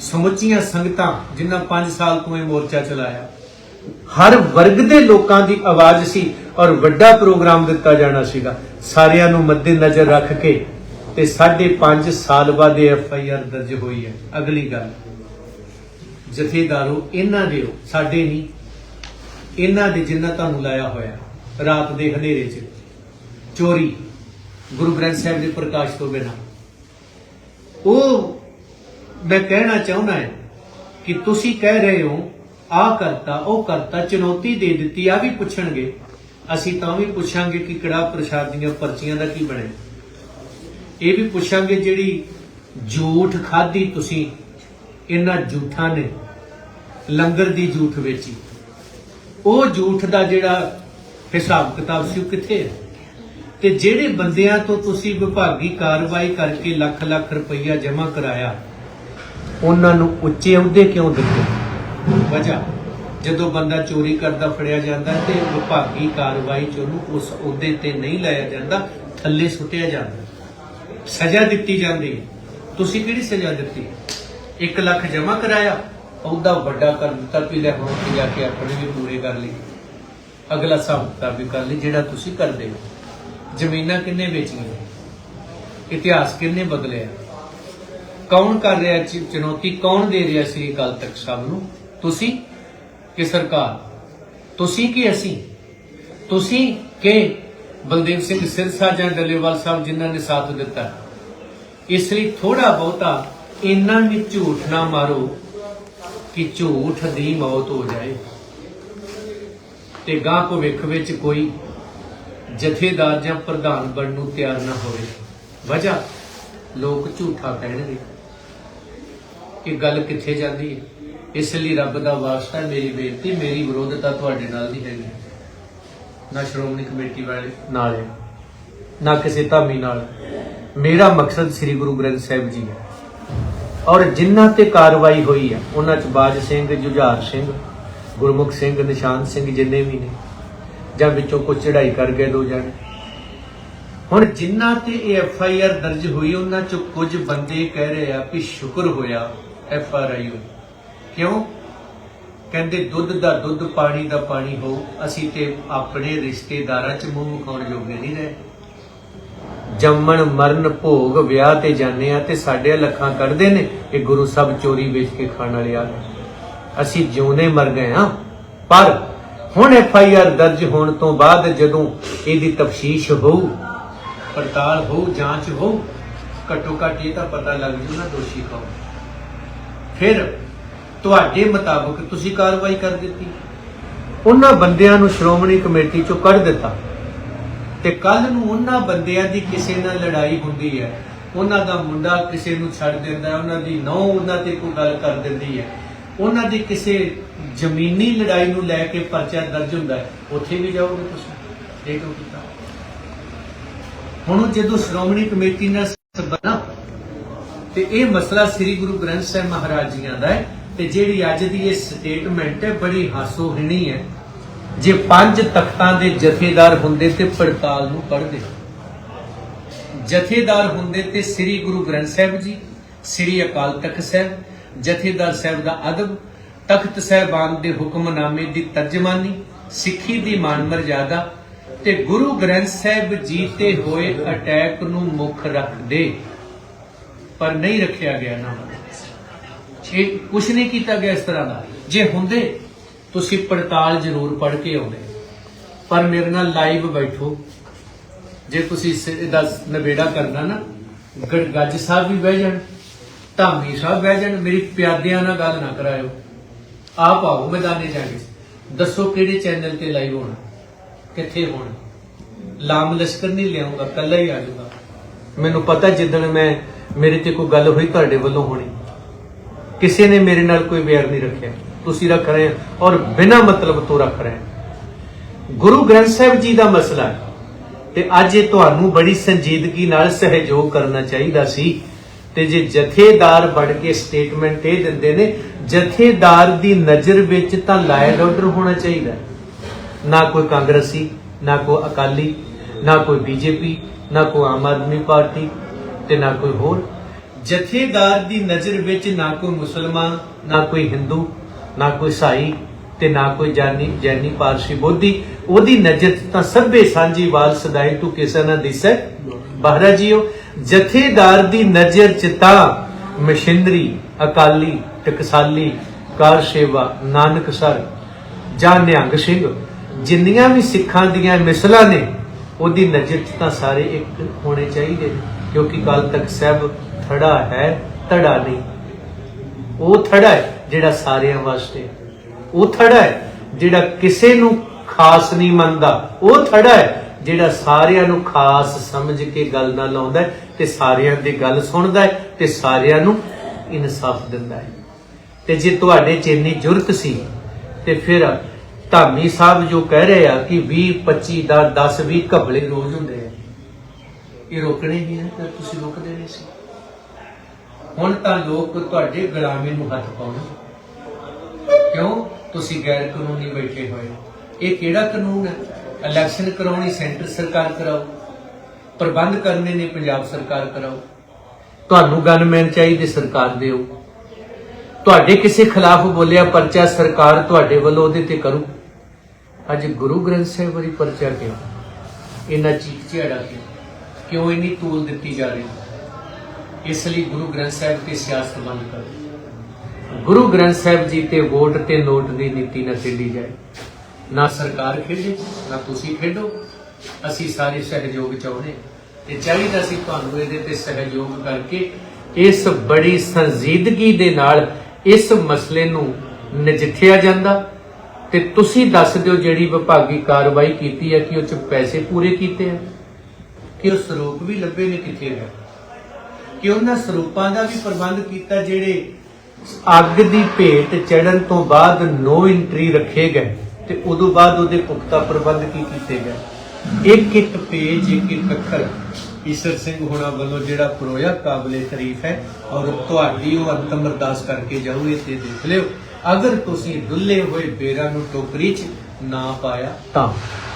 ਸਮੁੱਚੀਆਂ ਸੰਗਤਾਂ ਜਿਨ੍ਹਾਂ 5 ਸਾਲ ਤੋਂ ਇਹ ਮੋਰਚਾ ਚਲਾਇਆ। ਹਰ ਵਰਗ ਦੇ ਲੋਕਾਂ ਦੀ ਆਵਾਜ਼ ਸੀ ਔਰ ਵੱਡਾ ਪ੍ਰੋਗਰਾਮ ਦਿੱਤਾ ਜਾਣਾ ਸੀਗਾ। ਸਾਰਿਆਂ ਨੂੰ ਮੱਦੇਨਜ਼ਰ ਰੱਖ ਕੇ ਤੇ 5.5 ਸਾਲ ਬਾਅਦ ਐਫ ਆਈ ਆਰ ਦਰਜ ਹੋਈ ਹੈ। ਅਗਲੀ ਗੱਲ, ਜਥੇਦਾਰੋ, ਇਹਨਾਂ ਦੇ ਸਾਡੇ ਨਹੀਂ। ਇਹਨਾਂ ਦੇ ਜਿੰਨਾ ਤੁਹਾਨੂੰ ਲਾਇਆ ਹੋਇਆ, ਰਾਤ ਦੇ ਹਨੇਰੇ 'ਚ। ਚੋਰੀ, ਗੁਰੂ ਗ੍ਰੰਥ ਸਾਹਿਬ ਦੇ ਪ੍ਰਕਾਸ਼ ਤੋਂ ਬਿਨਾਂ। ਉਹ ਮੈਂ ਕਹਿਣਾ ਚਾਹੁੰਦਾ ਹੈ ਕਿ ਤੁਸੀਂ ਕਹਿ ਰਹੇ ਹੋ ਆ ਕਰਤਾ, ਉਹ ਕਰਤਾ, ਚੁਣੌਤੀ ਦੇ ਦਿੱਤੀ ਆ ਵੀ ਪੁੱਛਣਗੇ। ਅਸੀਂ ਤਾਂ ਵੀ ਪੁੱਛਾਂਗੇ ਕਿ ਕਿਹੜਾ ਪ੍ਰਸ਼ਾਦ ਦੀਆਂ ਪਰਚੀਆਂ ਦਾ ਕੀ ਬਣੇ ਇਹ ਵੀ ਪੁੱਛਾਂਗੇ ਜਿਹੜੀ ਝੂਠ ਖਾਧੀ ਤੁਸੀਂ, ਇਹਨਾਂ ਝੂਠਾਂ ਨੇ, ਲੰਗਰ ਦੀ ਝੂਠ ਵੇਚੀ। ਉਹ ਝੂਠ ਦਾ ਜਿਹੜਾ ਹਿਸਾਬ ਕਿਤਾਬ ਸੀ, ਉਹ ਕਿੱਥੇ ਹੈ? ਤੇ ਜਿਹੜੇ ਬੰਦਿਆਂ ਤੋਂ ਤੁਸੀਂ ਵਿਭਾਗੀ ਕਾਰਵਾਈ ਕਰਕੇ ਲੱਖ ਲੱਖ ਰੁਪਈਆ ਜਮ੍ਹਾਂ ਕਰਾਇਆ, ਉਹਨਾਂ ਨੂੰ ਉੱਚੇ ਅਹੁਦੇ ਕਿਉਂ ਦਿੱਤੇ? ਵਜ੍ਹਾ, ਜਦੋਂ ਬੰਦਾ ਚੋਰੀ ਕਰਦਾ, ਫੜਿਆ ਜਾਂਦਾ ਤੇ ਵਿਭਾਗੀ ਕਾਰਵਾਈ ਚ ਉਹਨੂੰ ਉਸ ਅਹੁਦੇ ਤੇ ਨਹੀਂ ਲਾਇਆ ਜਾਂਦਾ, ਥੱਲੇ ਸੁੱਟਿਆ ਜਾਂਦਾ। ਸਜ਼ਾ ਦਿੱਤੀ ਜਾਂਦੀ ਤੁਸੀਂ ਕਿਹੜੀ ਸਜ਼ਾ ਦਿੱਤੀ? 1 ਲੱਖ ਜਮ੍ਹਾਂ ਕਰਾਇਆ, ਅਹੁਦਾ ਵੱਡਾ ਕਰ ਦਿੱਤਾ, ਵੀ ਲੈ ਹੁਣ ਜਾ ਕੇ ਆਪਣੇ ਵੀ ਪੂਰੇ ਕਰ ਲਈ। ਅਗਲਾ ਹਿਸਾਬ ਵੀ ਕਰ ਲਈ, ਜਿਹੜਾ ਤੁਸੀਂ ਕਰਦੇ ਹੋ। ਜ਼ਮੀਨਾਂ ਕਿੰਨੇ ਵੇਚੀਆਂ? ਇਤਿਹਾਸ ਕਿੰਨੇ ਬਦਲਿਆ? ਕੌਣ ਕਰ ਰਿਹਾ ਚੁਣੌਤੀ? ਕੌਣ ਦੇ ਰਿਹਾ ਸੀ ਕੱਲ ਤੱਕ ਸਭ ਨੂੰ? ਤੁਸੀਂ ਕਿ ਸਰਕਾਰ? ਤੁਸੀਂ ਕਿ ਅਸੀਂ? ਤੁਸੀਂ ਕਿ ਬਲਦੇਵ ਸਿੰਘ ਸਿਰਸਾ ਜਾਂ ਡੱਲੇਵਾਲ ਸਾਹਿਬ ਜਿਨ੍ਹਾਂ ਨੇ ਸਾਥ ਦਿੱਤਾ? ਇਸ ਲਈ ਥੋੜਾ ਬਹੁਤਾ ਇੰਨਾ ਵੀ ਝੂਠ ਨਾ ਮਾਰੋ ਕਿ ਝੂਠ ਦੀ ਮੌਤ ਹੋ ਜਾਏ। ਤੇ ਗਾਂ ਭਵਿੱਖ ਵਿੱਚ ਕੋਈ ਜਥੇਦਾਰ ਜਾਂ ਪ੍ਰਧਾਨ ਬਣਨ ਨੂੰ ਤਿਆਰ ਨਾ ਹੋਵੇ। ਵਜ੍ਹਾ? ਲੋਕ ਝੂਠਾ ਕਹਿਣਗੇ। ਕਿ ਗੱਲ ਕਿੱਥੇ ਜਾਂਦੀ ਹੈ? ਇਸ ਲਈ ਰੱਬ ਦਾ ਵਾਸਤਾ ਮੇਰੀ ਬੇਨਤੀ, ਮੇਰੀ ਵਿਰੋਧਤਾ ਤੁਹਾਡੇ ਨਾਲ ਨਹੀਂ ਹੈਗੀ। ਨਾ ਸ਼੍ਰੋਮਣੀ ਕਮੇਟੀ ਵਾਲੇ ਨਾਲ ਹੈ ਨਾ ਕਿਸੇ ਧਾਮੀ ਨਾਲ। ਮੇਰਾ ਮਕਸਦ ਸ੍ਰੀ ਗੁਰੂ ਗ੍ਰੰਥ ਸਾਹਿਬ ਜੀ ਹੈ। ਔਰ ਜਿਨ੍ਹਾਂ ਤੇ ਕਾਰਵਾਈ ਹੋਈ ਹੈ, ਉਹਨਾਂ ਚ ਬਾਜ ਸਿੰਘ, ਜੁਝਾਰ ਸਿੰਘ, ਗੁਰਮੁਖ ਸਿੰਘ, ਨਿਸ਼ਾਨ ਸਿੰਘ ਜਿੰਨੇ ਵੀ ਨੇ ਜਾਂ ਵਿੱਚੋਂ ਕੁਝ ਚੜਾਈ ਕਰ ਗਏ ਦੋ ਜਣੇ। ਹੁਣ ਜਿਨ੍ਹਾਂ ਤੇ ਇਹ ਐਫ ਆਈ ਆਰ ਦਰਜ ਹੋਈ, ਉਹਨਾਂ ਚ ਕੁਝ ਬੰਦੇ ਕਹਿ ਰਹੇ ਆ ਕਿ ਸ਼ੁਕਰ ਹੋਇਆ ਐਫ ਆਰ ਆਈ ਹੋਈ ਕਿਉਂ? ਕਹਿੰਦੇ ਦੁੱਧ ਦਾ ਦੁੱਧ, ਪਾਣੀ ਦਾ ਪਾਣੀ ਹੋ ਅਸੀਂ ਤੇ ਆਪਣੇ ਰਿਸ਼ਤੇਦਾਰਾਂ 'ਚ ਮੂੰਹ ਵਿਖਾਉਣ ਜੋਗੇ ਨਹੀਂ ਰਹੇ। ਜੰਮਣ ਮਰਨ ਭੋਗ ਵਿਆਹ ਤੇ ਜਾਂਦੇ ਆ ਤੇ ਸਾਡੇ ਲੱਖਾਂ ਕੱਢਦੇ ਨੇ, ਇਹ ਗੁਰੂ ਸਾਹਿਬ ਚੋਰੀ ਵੇਚ ਕੇ ਖਾਣ ਵਾਲੇ ਆ। ਅਸੀਂ ਜਿਉਨੇ ਮਰ ਗਏ ਹਾਂ, ਪਰ ਹੁਣ ਐਫ ਆਈ ਆਰ ਦਰਜ ਹੋਣ ਤੋਂ ਬਾਅਦ ਜਦੋਂ ਇਹਦੀ ਤਫਤੀਸ਼ ਹੋਊ, ਪੜਤਾਲ ਹੋਊ, ਜਾਂਚ ਹੋਊ, ਘੱਟੋ ਘੱਟ ਇਹ ਤਾਂ ਪਤਾ ਲੱਗ ਜੂ ਨਾ ਦੋਸ਼ੀ ਕੌਣ। ਫਿਰ ਤੁਹਾਡੇ ਮੁਤਾਬਕ ਤੁਸੀਂ ਕਾਰਵਾਈ ਕਰ ਦਿੱਤੀ। ਉਹਨਾਂ ਬੰਦਿਆਂ ਨੂੰ ਸ਼੍ਰੋਮਣੀ ਕਮੇਟੀ ਚੋਂ ਕੱਢ ਦਿੱਤਾ। ਤੇ ਕੱਲ ਨੂੰ ਉਹਨਾਂ ਬੰਦਿਆਂ ਦੀ ਕਿਸੇ ਨਾਲ ਲੜਾਈ ਹੁੰਦੀ ਹੈ। ਉਹਨਾਂ ਦਾ ਮੁੰਡਾ ਕਿਸੇ ਨੂੰ ਛੱਡ ਦਿੰਦਾ ਹੈ ਉਹਨਾਂ ਦੀ ਨੌ ਉਹਨਾਂ ਤੇ ਕੋਈ ਗੱਲ ਕਰ ਦਿੰਦੀ ਹੈ। ਉਹਨਾਂ ਦੀ ਕਿਸੇ ਜ਼ਮੀਨੀ ਲੜਾਈ ਨੂੰ ਲੈ ਕੇ ਪਰਚਾ ਦਰਜ ਹੁੰਦਾ ਹੈ, ਉੱਥੇ ਵੀ ਜਾਓਗੇ ਤੁਸੀਂ, ਇਹ ਕਿਉਂ ਕੀਤਾ? ਹੁਣ ਜਦੋਂ ਸ਼੍ਰੋਮਣੀ ਕਮੇਟੀ ਨਾਲ ਸਬਨਾ ਤੇ ਇਹ ਮਸਲਾ ਸ੍ਰੀ ਗੁਰੂ ਗ੍ਰੰਥ ਸਾਹਿਬ ਮਹਾਰਾਜ ਜੀਆਂ ਦਾ ਹੈ, ਤੇ ਜਿਹੜੀ ਅੱਜ ਦੀ ਇਹ ਸਟੇਟਮੈਂਟ ਹੈ, ਬੜੀ ਹਾਸੋਹੀਣੀ ਹੈ। ਜੇ ਪੰਜ ਤਖਤਾਂ ਦੇ ਜਥੇਦਾਰ ਹੁੰਦੇ ਤੇ ਪੜਤਾਲ ਨੂੰ ਪੜ੍ਹਦੇ। ਜਥੇਦਾਰ ਹੁੰਦੇ ਤੇ ਸ੍ਰੀ ਗੁਰੂ ਗ੍ਰੰਥ ਸਾਹਿਬ ਜੀ, ਸ੍ਰੀ ਅਕਾਲ ਤਖਤ ਸਾਹਿਬ ਜਥੇਦਾਰ ਸਾਹਿਬ ਦਾ ਅਦਬ, ਤਖਤ ਸਾਹਿਬਾਨ ਦੇ ਹੁਕਮਨਾਮੇ ਦੀ ਤਰਜਮਾਨੀ, ਸਿੱਖੀ ਦੀ ਮਾਨ ਮਰਜ਼ਾਦਾ ਤੇ ਗੁਰੂ ਗ੍ਰੰਥ ਸਾਹਿਬ ਜੀ ਤੇ ਹੋਏ ਅਟੈਕ ਨੂੰ ਮੁੱਖ ਰੱਖਦੇ। ਪਰ ਨਹੀਂ ਰੱਖਿਆ ਗਿਆ ਨਾ। ਇਹ ਕੁਛ ਨਹੀਂ ਕੀਤਾ ਗਿਆ ਇਸ ਤਰ੍ਹਾਂ ਦਾ। ਜੇ ਹੁੰਦੇ, ਤੁਸੀਂ ਪੜਤਾਲ ਜ਼ਰੂਰ ਪੜ ਕੇ ਆਉਂਦੇ। ਪਰ ਮੇਰੇ ਨਾਲ ਲਾਈਵ ਬੈਠੋ। ਜੇ ਤੁਸੀਂ ਇਸ ਨਵੇੜਾ ਕਰਨਾ ਨਾ ਗ- ਗੱਜ ਸਾਹਿਬ ਵੀ ਬਹਿ ਜਾਣ। ਧਾਮੀ ਸਾਹਿਬ, ਬਹਿ ਜਾਣ, ਮੇਰੀ ਪਿਆਦਿਆਂ ਨਾਲ ਗੱਲ ਨਾ ਕਰਾਇਓ। ਆਪ ਆਓ ਮੈਦਾਨੇ ਜਾ ਕੇ। ਦੱਸੋ ਕਿਹੜੇ ਚੈਨਲ ਤੇ ਲਾਈਵ ਹੋਣਾ, ਕਿੱਥੇ ਹੋਣਾ। ਲਾਮ ਲਸ਼ਕਰ ਨਹੀਂ ਲਿਆਉਂਗਾ ਕੱਲਾ ਹੀ ਆ ਜਾਊਗਾ। ਮੈਨੂੰ ਪਤਾ ਜਿੱਦਣ ਮੈਂ ਮੇਰੇ ਤੇ ਕੋਈ ਗੱਲ ਹੋਈ ਤੁਹਾਡੇ ਵੱਲੋਂ ਹੋਣੀ। ਕਿਸੇ ਨੇ ਮੇਰੇ ਨਾਲ ਕੋਈ ਵੈਰ ਨਹੀਂ ਰੱਖਿਆ। ਤੁਸੀਂ ਰੱਖ ਰਹੇ ਹੋ ਔਰ ਬਿਨਾਂ ਮਤਲਬ ਤੋਂ ਰੱਖ ਰਹੇ ਹੋ। ਗੁਰੂ ਗ੍ਰੰਥ ਸਾਹਿਬ ਜੀ ਦਾ ਮਸਲਾ ਹੈ ਤੇ ਅੱਜ ਇਹ ਤੁਹਾਨੂੰ ਬੜੀ ਸੰਜੀਦਗੀ ਨਾਲ ਸਹਿਯੋਗ ਕਰਨਾ ਚਾਹੀਦਾ ਸੀ। ਤੇ ਜੇ ਜਥੇਦਾਰ ਬਣ ਕੇ ਸਟੇਟਮੈਂਟ ਇਹ ਦਿੰਦੇ ਨੇ, ਜਥੇਦਾਰ ਦੀ ਨਜ਼ਰ ਵਿੱਚ ਤਾਂ ਲਾਇਡ ਆਰਡਰ ਹੋਣਾ ਚਾਹੀਦਾ। ਨਾ ਕੋਈ ਕਾਂਗਰਸੀ, ਨਾ ਕੋਈ ਅਕਾਲੀ, ਨਾ ਕੋਈ ਬੀਜੇਪੀ, ਨਾ ਕੋਈ ਆਮ ਆਦਮੀ ਪਾਰਟੀ ਤੇ ਨਾ ਕੋਈ ਹੋਰ। ਜਥੇਦਾਰ ਦੀ ਨਜ਼ਰ ਵਿੱਚ ਨਾ ਕੋਈ ਮੁਸਲਮਾਨ, ਨਾ ਕੋਈ ਹਿੰਦੂ, ਨਾ ਕੋਈ ਸਾਈ ਤੇ ਨਾ ਕੋਈ ਜਾਨੀ, ਜੈਨੀ, ਪਾਰਸੀ, ਬੋਧੀ, ਉਹਦੀ ਨਜ਼ਰ ਤਾਂ ਸਭੇ ਸਾਂਝੀਵਾਲ ਸਦਾਈ ਤੂੰ ਕਿਸੇ ਨਾ ਦਿਸੈ ਬਹਰਾ ਜੀਓ ਜਥੇਦਾਰ ਦੀ ਨਜ਼ਰ 'ਚ ਮਸ਼ਿੰਦਰੀ, ਅਕਾਲੀ, ਟਕਸਾਲੀ, ਕਾਰ ਸੇਵਾ ਨਾਨਕਸਰ ਜਾਂ ਨਿਹੰਗ ਸਿੰਘ, ਜਿੰਨੀਆਂ ਵੀ ਸਿੱਖਾਂ ਦੀਆਂ ਮਿਸਲਾਂ ਨੇ, ਉਹਦੀ ਨਜ਼ਰ 'ਚ ਤਾਂ ਸਾਰੇ ਇੱਕ ਹੋਣੇ ਚਾਹੀਦੇ ਨੇ, ਕਿਉਂਕਿ ਕੱਲ ਤੱਕ ਸਭ ਥੜਾ ਹੈ, ਧੜਾ ਨਹੀਂ। ਉਹ ਥੜਾ ਹੈ ਜਿਹੜਾ ਸਾਰਿਆਂ ਵਾਸਤੇ। ਉਹ ਥੜਾ ਹੈ ਜਿਹੜਾ ਕਿਸੇ ਨੂੰ ਖਾਸ ਨਹੀਂ ਮੰਨਦਾ। ਉਹ ਥੜਾ ਹੈ ਜਿਹੜਾ ਸਾਰਿਆਂ ਨੂੰ ਖਾਸ ਸਮਝ ਕੇ ਗੱਲ ਨਾਲ ਲਾਉਂਦਾ ਤੇ ਸਾਰਿਆਂ ਦੀ ਗੱਲ ਸੁਣਦਾ ਤੇ ਸਾਰਿਆਂ ਨੂੰ ਇਨਸਾਫ ਦਿੰਦਾ ਹੈ। ਤੇ ਜੇ ਤੁਹਾਡੇ ਚ ਇੰਨੀ ਜੁਰਤ ਸੀ, ਤੇ ਫਿਰ ਧਾਮੀ ਸਾਹਿਬ ਜੋ ਕਹਿ ਰਹੇ ਆ ਕਿ 20 25 ਦਾ 10 20 ਘਬਲੇ ਰੋਜ਼ ਹੁੰਦੇ ਆ। ਇਹ ਰੋਕਣੇ ਹੀ ਆ, ਤਾਂ ਤੁਸੀਂ ਰੋਕਦੇ ਨਹੀਂ ਸੀ। ਹੁਣ ਤਾਂ ਲੋਕ ਤੁਹਾਡੇ ਗੁਲਾਮੀ ਨੂੰ ਹੱਥ ਪਾਉਣ। ਕਿਉਂ? ਤੁਸੀਂ ਗੈਰ ਕਾਨੂੰਨੀ ਬੈਠੇ ਹੋਏ ਇਹ ਕਿਹੜਾ ਕਾਨੂੰਨ ਹੈ? ਇਲੈਕਸ਼ਨ ਕਰਾਉਣੀ, ਸੈਂਟਰ ਸਰਕਾਰ ਕਰਾਓ, ਪ੍ਰਬੰਧ ਕਰਨੇ ਨੇ ਪੰਜਾਬ ਸਰਕਾਰ ਕਰਾਓ। ਤੁਹਾਨੂੰ ਗਨਮੈਨ ਚਾਹੀਦੇ ਸਰਕਾਰ ਦਿਓ। ਤੁਹਾਡੇ ਕਿਸੇ ਖਿਲਾਫ ਬੋਲਿਆ ਪਰਚਾ ਸਰਕਾਰ ਤੁਹਾਡੇ ਵੱਲੋਂ ਉਹਦੇ ਤੇ ਕਰੂ। ਅੱਜ ਗੁਰੂ ਗ੍ਰੰਥ ਸਾਹਿਬ ਵਾਲੀ ਪਰਚਾ ਕਿਉਂ ਇੰਨਾ ਚੀਕ ਝੜਾ ਕਿਉਂ ਕਿਉਂ ਇੰਨੀ ਤੂਲ ਦਿੱਤੀ ਜਾ ਰਹੀ? ਇਸ ਲਈ ਗੁਰੂ ਗ੍ਰੰਥ ਸਾਹਿਬ ਤੇ ਸਿਆਸਤ ਬੰਦ ਕਰੋ। ਗੁਰੂ ਗ੍ਰੰਥ ਸਾਹਿਬ ਜੀ ਤੇ ਵੋਟ ਤੇ ਨੋਟ ਦੀ ਨੀਤੀ ਨਾ ਖੇਡੀ ਜਾਏ। ਨਾ ਸਰਕਾਰ ਖੇਡੇ ਨਾ ਤੁਸੀਂ ਖੇਡੋ। ਅਸੀਂ ਸਾਰੇ ਸਹਿਯੋਗ ਚਾਹੁੰਦੇ ਤੇ ਚਾਹੀਦਾ ਸੀ ਤੁਹਾਨੂੰ ਇਹਦੇ ਤੇ ਸਹਿਯੋਗ ਕਰਕੇ ਇਸ ਬੜੀ ਸੰਜੀਦਗੀ ਦੇ ਨਾਲ ਇਸ ਮਸਲੇ ਨੂੰ ਨਜਿੱਠਿਆ ਜਾਂਦਾ। ਤੇ ਤੁਸੀਂ ਦੱਸ ਦਿਓ ਜਿਹੜੀ ਵਿਭਾਗੀ ਕਾਰਵਾਈ ਕੀਤੀ ਹੈ ਕਿ ਉਹ ਚ ਪੈਸੇ ਪੂਰੇ ਕੀਤੇ ਆ ਕਿ ਉਹ ਸਰੂਪ ਵੀ ਲੱਭੇ ਨੇ ਕਿੱਥੇ ਹੈ? ਕਿ ਉਹਨਾਂ ਸਰੂਪਾਂ ਦਾ ਵੀ ਪ੍ਰਬੰਧ ਕੀਤਾ ਜਿਹੜੇ ਅੱਗ ਦੀ ਭੇਟ ਚੜਨ ਤੋਂ ਬਾਅਦ ਨੋ ਐਂਟਰੀ ਰੱਖੇ ਗਏ। ਤੇ ਉਦੋਂ ਬਾਅਦ ਉਹਦੇ ਪੁਖਤਾ ਪ੍ਰਬੰਧ ਕੀ ਕੀਤੇ ਗਏ? ਇੱਕ ਇੱਕ ਪੇਜ, ਇੱਕ ਇੱਕ ਅੱਖਰ ਈਸ਼ਰ ਸਿੰਘ ਹੋਣਾ ਵੱਲੋਂ ਜਿਹੜਾ ਪਰੋਇਆ ਕਾਬਲੇ ਤਾਰੀਫ ਹੈ ਔਰ ਤੁਹਾਡੀ ਉਹ ਅੰਤਮ ਅਰਦਾਸ ਕਰਕੇ ਜਾਓ ਇਹ ਤੇ ਦੇਖ ਲਿਓ। ਅਗਰ ਤੁਸੀਂ ਡੁੱਲੇ ਹੋਏ ਬੇਰਾਂ ਨੂੰ ਟੋਕਰੀ 'ਚ ਨਾ ਪਾਇਆ ਤਾਂ